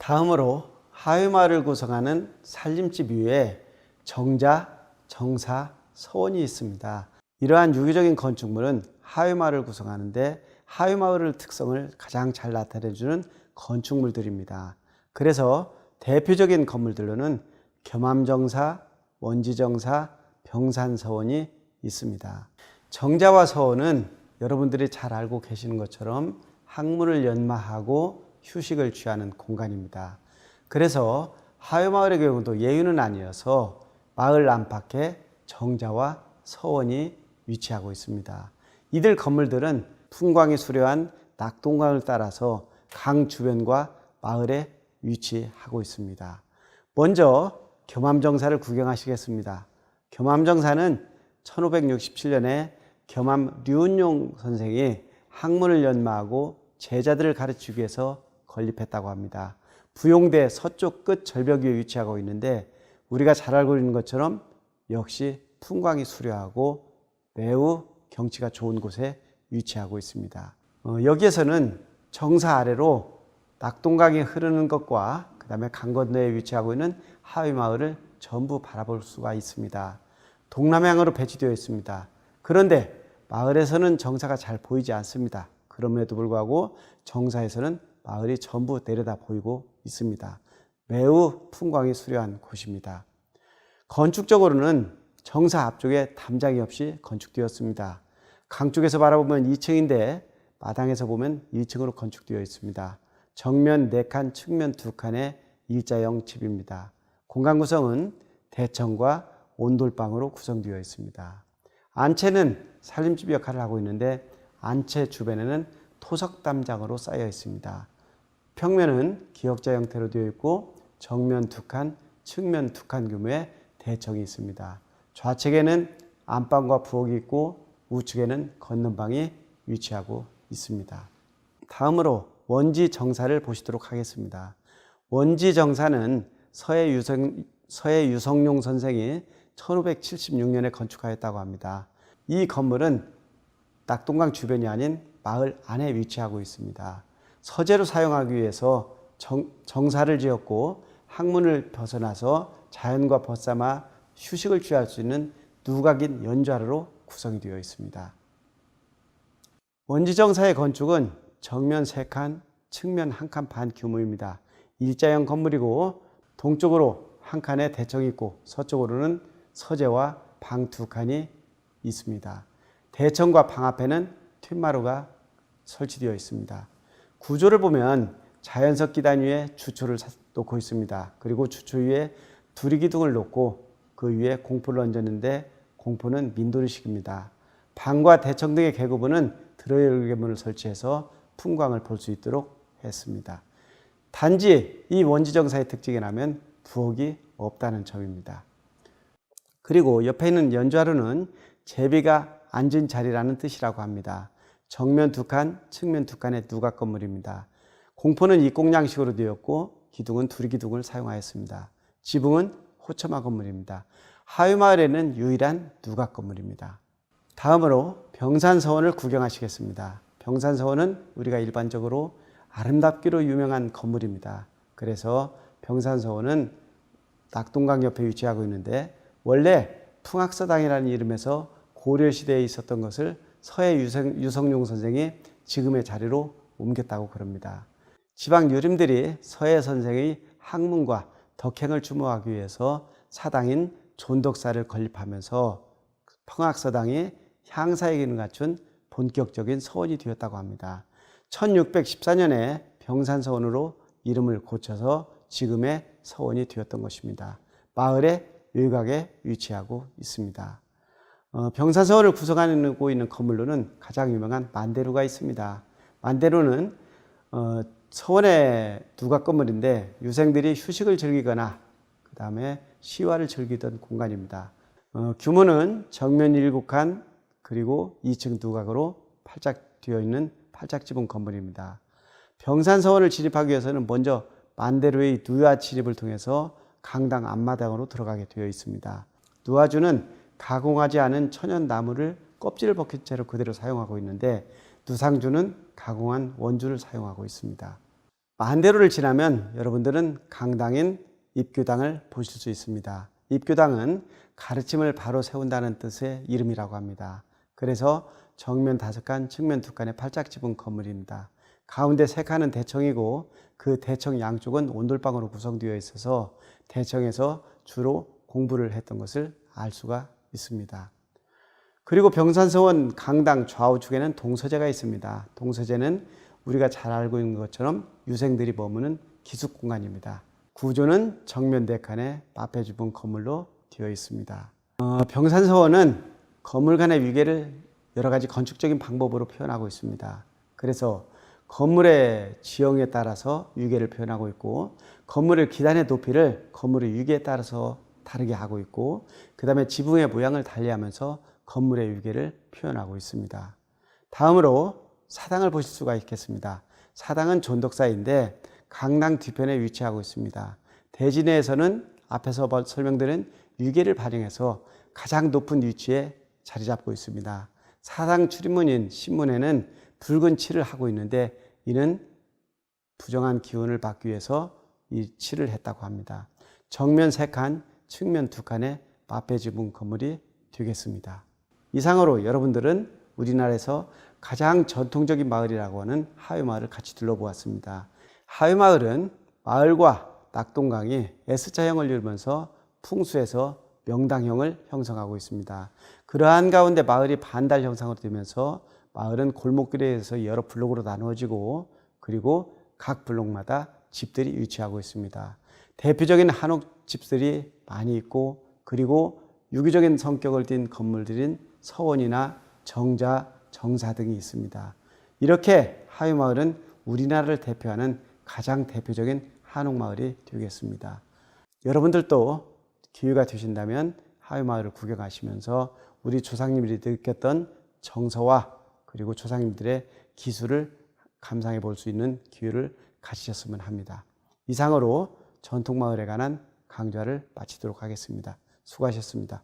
다음으로 하회마을을 구성하는 살림집 위에 정자, 정사, 서원이 있습니다. 이러한 유기적인 건축물은 하회마을을 구성하는데 하회마을의 특성을 가장 잘 나타내주는 건축물들입니다. 그래서 대표적인 건물들로는 겸암정사, 원지정사, 병산서원이 있습니다. 정자와 서원은 여러분들이 잘 알고 계시는 것처럼 학문을 연마하고 휴식을 취하는 공간입니다. 그래서 하회마을의 경우도 예유는 아니어서 마을 안팎에 정자와 서원이 위치하고 있습니다. 이들 건물들은 풍광이 수려한 낙동강을 따라서 강 주변과 마을에 위치하고 있습니다. 먼저 겸암정사를 구경하시겠습니다. 겸암정사는 1567년에 겸암 류은용 선생이 학문을 연마하고 제자들을 가르치기 위해서 건립했다고 합니다. 부용대 서쪽 끝 절벽 위에 위치하고 있는데 우리가 잘 알고 있는 것처럼 역시 풍광이 수려하고 매우 경치가 좋은 곳에 위치하고 있습니다. 어, 여기에서는 정사 아래로 낙동강이 흐르는 것과 그 다음에 강 건너에 위치하고 있는 하위 마을을 전부 바라볼 수가 있습니다. 동남향으로 배치되어 있습니다. 그런데 마을에서는 정사가 잘 보이지 않습니다. 그럼에도 불구하고 정사에서는 마을이 전부 내려다 보이고 있습니다. 매우 풍광이 수려한 곳입니다. 건축적으로는 정사 앞쪽에 담장이 없이 건축되었습니다. 강 쪽에서 바라보면 2층인데 마당에서 보면 1층으로 건축되어 있습니다. 정면 4칸, 측면 2칸의 일자형 집입니다. 공간 구성은 대청과 온돌방으로 구성되어 있습니다. 안채는 살림집 역할을 하고 있는데 안채 주변에는 토석 담장으로 쌓여 있습니다. 평면은 기역자 형태로 되어 있고 정면 두 칸, 측면 두 칸 규모의 대청이 있습니다. 좌측에는 안방과 부엌이 있고 우측에는 건넌방이 위치하고 있습니다. 다음으로 원지 정사를 보시도록 하겠습니다. 원지 정사는 서해 유성, 서해 유성룡 선생이 1576년에 건축하였다고 합니다. 이 건물은 낙동강 주변이 아닌 마을 안에 위치하고 있습니다. 서재로 사용하기 위해서 정, 정사를 지었고 학문을 벗어나서 자연과 벗삼아 휴식을 취할 수 있는 누각인 연좌로로 구성이 되어 있습니다. 원지정사의 건축은 정면 3칸, 측면 1칸 반 규모입니다. 일자형 건물이고 동쪽으로 한 칸에 대청이 있고 서쪽으로는 서재와 방 두 칸이 있습니다. 대청과 방 앞에는 툇마루가 설치되어 있습니다. 구조를 보면 자연석 기단 위에 주초를 놓고 있습니다. 그리고 주초 위에 두리기둥을 놓고 그 위에 공포를 얹었는데 공포는 민돌이식입니다. 방과 대청 등의 계급부는 드러열개문을 설치해서 풍광을 볼 수 있도록 했습니다. 단지 이 원지정사의 특징이라면 부엌이 없다는 점입니다. 그리고 옆에 있는 연좌루는 제비가 앉은 자리라는 뜻이라고 합니다. 정면 두 칸, 측면 두 칸의 누각 건물입니다. 공포는 입공양식으로 되었고 기둥은 두리기둥을 사용하였습니다. 지붕은 호첨화 건물입니다. 하위마을에는 유일한 누각 건물입니다. 다음으로 병산서원을 구경하시겠습니다. 병산서원은 우리가 일반적으로 아름답기로 유명한 건물입니다. 그래서 병산서원은 낙동강 옆에 위치하고 있는데 원래 풍악서당이라는 이름에서 고려 시대에 있었던 것을 서해 유성, 유성룡 선생이 지금의 자리로 옮겼다고 그럽니다. 지방 유림들이 서해 선생의 학문과 덕행을 추모하기 위해서 사당인 존덕사를 건립하면서 평학서당이 향사의 기능을 갖춘 본격적인 서원이 되었다고 합니다. 1614년에 병산서원으로 이름을 고쳐서 지금의 서원이 되었던 것입니다. 마을의 외곽에 위치하고 있습니다. 어, 병산서원을 구성하고 있는 건물로는 가장 유명한 만대루가 있습니다. 만대루는 어, 서원의 두각 건물인데 유생들이 휴식을 즐기거나 그 다음에 시화를 즐기던 공간입니다. 어, 규모는 정면 7칸 그리고 2층 두각으로 팔짝 되어 있는 팔짝 지붕 건물입니다. 병산서원을 진입하기 위해서는 먼저 만대루의 누화 진입을 통해서 강당 앞마당으로 들어가게 되어 있습니다. 누화주는 가공하지 않은 천연 나무를 껍질을 벗긴 채로 그대로 사용하고 있는데 누상주는 가공한 원주를 사용하고 있습니다. 만대로를 지나면 여러분들은 강당인 입교당을 보실 수 있습니다. 입교당은 가르침을 바로 세운다는 뜻의 이름이라고 합니다. 그래서 정면 다섯 칸, 측면 두 칸의 팔짝 집은 건물입니다. 가운데 세 칸은 대청이고 그 대청 양쪽은 온돌방으로 구성되어 있어서 대청에서 주로 공부를 했던 것을 알 수가 있습니다. 그리고 병산서원 강당 좌우측에는 동서재가 있습니다. 동서재는 우리가 잘 알고 있는 것처럼 유생들이 머무는 기숙 공간입니다. 구조는 정면 대칸에 마패 주분 건물로 되어 있습니다. 어, 병산서원은 건물 간의 위계를 여러 가지 건축적인 방법으로 표현하고 있습니다. 그래서 건물의 지형에 따라서 위계를 표현하고 있고 건물의 기단의 높이를 건물의 위계에 따라서 다르게 하고 있고 그 다음에 지붕의 모양을 달리하면서 건물의 위계를 표현하고 있습니다. 다음으로 사당을 보실 수가 있겠습니다. 사당은 존덕사인데 강당 뒤편에 위치하고 있습니다. 대진에서는 앞에서 설명드린 위계를 발행해서 가장 높은 위치에 자리 잡고 있습니다. 사당 출입문인 신문에는 붉은 칠을 하고 있는데 이는 부정한 기운을 받기 위해서 이 칠을 했다고 합니다. 정면 세 칸, 측면 두 칸의 마페 지붕 건물이 되겠습니다. 이상으로 여러분들은 우리나라에서 가장 전통적인 마을이라고 하는 하회 마을을 같이 둘러보았습니다. 하회 마을은 마을과 낙동강이 S자형을 이루면서 풍수에서 명당형을 형성하고 있습니다. 그러한 가운데 마을이 반달 형상으로 되면서 마을은 골목길에서 여러 블록으로 나누어지고 그리고 각 블록마다 집들이 위치하고 있습니다. 대표적인 한옥 집들이 많이 있고 그리고 유기적인 성격을 띤 건물들인 서원이나 정자, 정사 등이 있습니다. 이렇게 하회마을은 우리나라를 대표하는 가장 대표적인 한옥마을이 되겠습니다. 여러분들도 기회가 되신다면 하회마을을 구경하시면서 우리 조상님들이 느꼈던 정서와 그리고 조상님들의 기술을 감상해 볼 수 있는 기회를 가지셨으면 합니다. 이상으로 전통마을에 관한 강좌를 마치도록 하겠습니다. 수고하셨습니다.